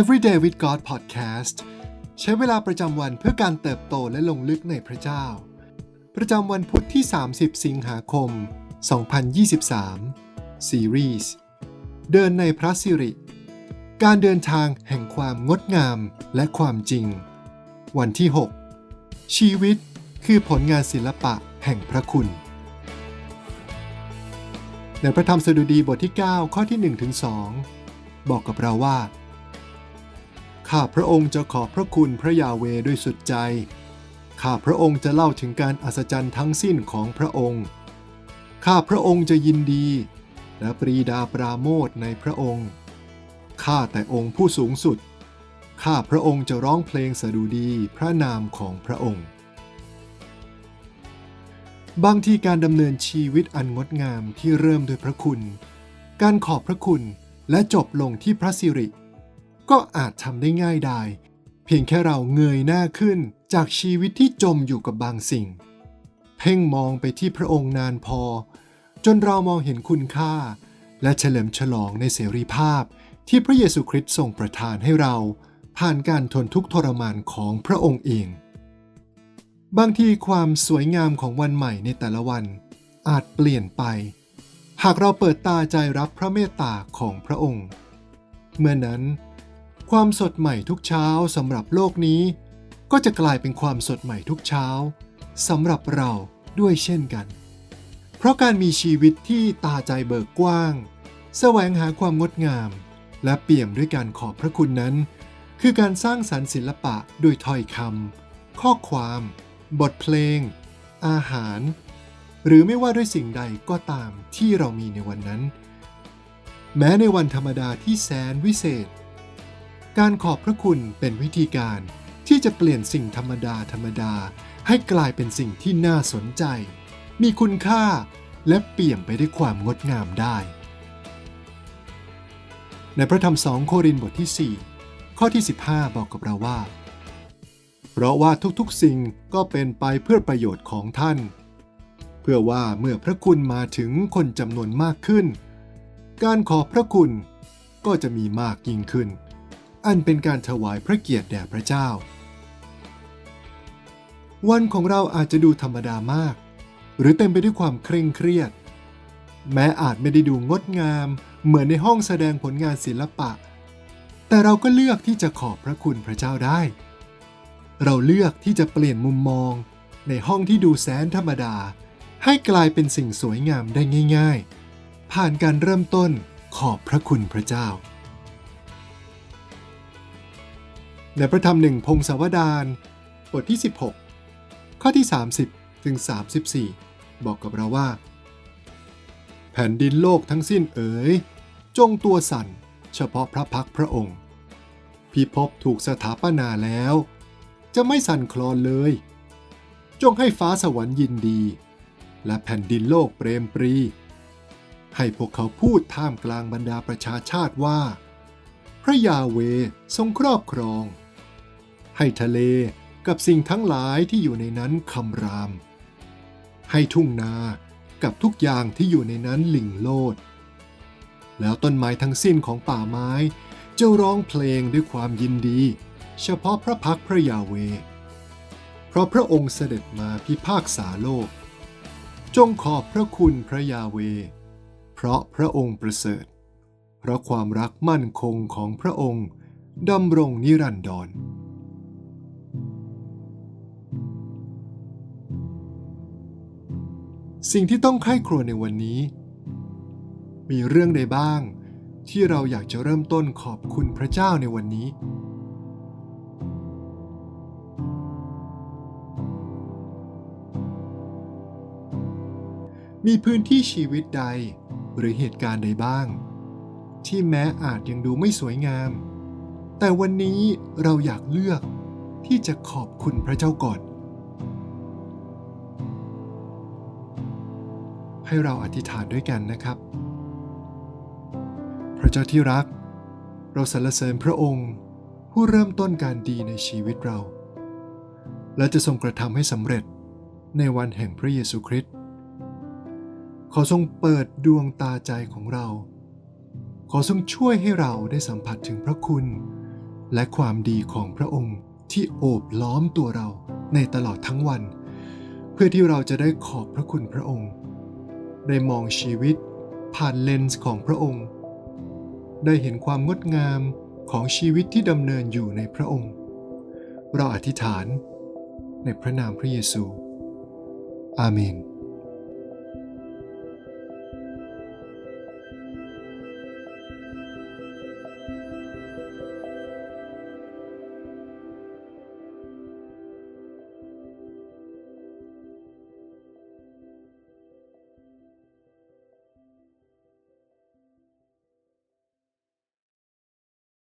Everyday with God Podcast ใช้เวลาประจำวันเพื่อการเติบโตและลงลึกในพระเจ้า ประจำวันพุทธที่ 30 สิงหาคม 2023 ซีรีส์เดินในพระสิริ การเดินทางแห่งความงดงามและความจริง วันที่ 6 ชีวิตคือผลงานศิลปะแห่งพระคุณ ในพระธรรมสดุดีบทที่ 9 ข้อที่1ถึง2บอกกับเราว่า ข้าพระองค์จะขอบพระคุณพระยาเวด้วยสุดใจ ข้าพระองค์จะเล่าถึงการอัศจรรย์ทั้งสิ้นของพระองค์ ข้าพระองค์จะยินดี และปรีดาปราโมทในพระองค์ ข้าแต่องค์ผู้สูงสุด ข้าพระองค์จะร้องเพลงสดุดีพระนามของพระองค์ บางทีการดำเนินชีวิตอันงดงามที่เริ่มด้วยพระคุณ การขอบพระคุณและจบลงที่พระสิริ ก็อาจทำได้ง่ายดายเพียงแค่เราเงยหน้าขึ้นจากชีวิตที่จมอยู่กับบางสิ่ง เพ่งมองไปที่พระองค์นานพอ จนเรามองเห็นคุณค่า และเฉลิมฉลองในเสรีภาพที่พระเยซูคริสต์ทรงประทานให้เรา ผ่านการทนทุกข์ทรมานของพระองค์เอง บางทีความสวยงามของวันใหม่ในแต่ละวัน อาจเปลี่ยนไป หากเราเปิดตาใจรับพระเมตตาของพระองค์ เมื่อนั้น ความสดใหม่ทุกเช้าสำหรับโลกนี้ ก็จะกลายเป็นความสดใหม่ทุกเช้าสำหรับเราด้วยเช่นกัน เพราะการมีชีวิตที่ตาใจเบิกกว้าง แสวงหาความงดงาม และเปี่ยมด้วยการขอบพระคุณนั้น คือการสร้างสรรค์ศิลปะด้วยถ้อยคำข้อความ บทเพลง อาหาร หรือไม่ว่าด้วยสิ่งใดก็ตามที่เรามีในวันนั้น แม้ในวันธรรมดาที่แสนวิเศษ การขอบพระคุณเป็นวิธีการที่จะเปลี่ยนสิ่งธรรมดาธรรมดา ให้กลายเป็นสิ่งที่น่าสนใจ มีคุณค่าและเปี่ยมไปได้วยความงดงามได้ ในพระธรรมสองโครินธ์บทที่ 4 ข้อที่ 15 บอกกับเราว่า เพราะว่าทุกๆสิ่งก็เป็นไปเพื่อประโยชน์ของท่าน เพื่อว่าเมื่อพระคุณมาถึงคนจำนวนมากขึ้น การขอบพระคุณก็จะมีมากยิ่งขึ้น อันเป็นการถวายพระเกียรติแด่พระเจ้า วันของเราอาจจะดูธรรมดามาก หรือเต็มไปด้วยความเคร่งเครียด แม้อาจไม่ได้ดูงดงามเหมือนในห้องแสดงผลงานศิลปะ แต่เราก็เลือกที่จะขอบพระคุณพระเจ้าได้ เราเลือกที่จะเปลี่ยนมุมมอง ในห้องที่ดูแสนธรรมดา ให้กลายเป็นสิ่งสวยงามได้ง่าย ๆ ผ่านการเริ่มต้นขอบพระคุณพระเจ้า ในพระธรรมหนึ่งพงศาวดารบทที่ 16 ข้อที่ 30 ถึง 34 บอกกับเราว่า แผ่นดินโลกทั้งสิ้นเอ๋ย จงตัวสั่น เฉพาะพระพักพระองค์ พิภพถูกสถาปนาแล้ว จะไม่สั่นคลอนเลย จงให้ฟ้าสวรรค์ยินดี และแผ่นดินโลกเปรมปรี ให้พวกเขาพูดท่ามกลางบรรดาประชาชาติว่า พระยาเวทรงครอบครอง ให้ทะเลกับสิ่งทั้งหลายที่อยู่ในนั้นคำราม ให้ทุ่งนากับทุกอย่างที่อยู่ในนั้นหลิ่งโลด แล้วต้นไม้ทั้งสิ้นของป่าไม้จะร้องเพลงด้วยความยินดี เฉพาะพระพักพระยาเว เพราะพระองค์เสด็จมาพิพากษาโลก จงขอบพระคุณพระยาเว เพราะพระองค์ประเสริฐ เพราะความรักมั่นคงของพระองค์ดำรงนิรันดร สิ่งที่ต้องใคร่ครวญในวันนี้ มีเรื่องใดบ้าง ที่เราอยากจะเริ่มต้นขอบคุณพระเจ้าในวันนี้ มีพื้นที่ชีวิตใดหรือเหตุการณ์ใดบ้าง ที่แม้อาจยังดูไม่สวยงาม แต่วันนี้เราอยากเลือกที่จะขอบคุณพระเจ้าก่อน ให้เราอธิษฐานด้วยกันนะครับ พระเจ้าที่รัก เราสรรเสริญพระองค์ ผู้เริ่มต้นการดีในชีวิตเรา และจะทรงกระทำให้สำเร็จในวันแห่งพระเยซูคริสต์ขอทรงเปิดดวงตาใจของเรา ขอทรงช่วยให้เราได้สัมผัสถึงพระคุณ และความดีของพระองค์ที่โอบล้อมตัวเราในตลอดทั้งวัน เพื่อที่เราจะได้ขอบพระคุณพระองค์ ได้มองชีวิต ผ่านเลนส์ของพระองค์ ได้เห็นความงดงามของชีวิตที่ดำเนินอยู่ในพระองค์ เราอธิษฐานในพระนามพระเยซู อาเมน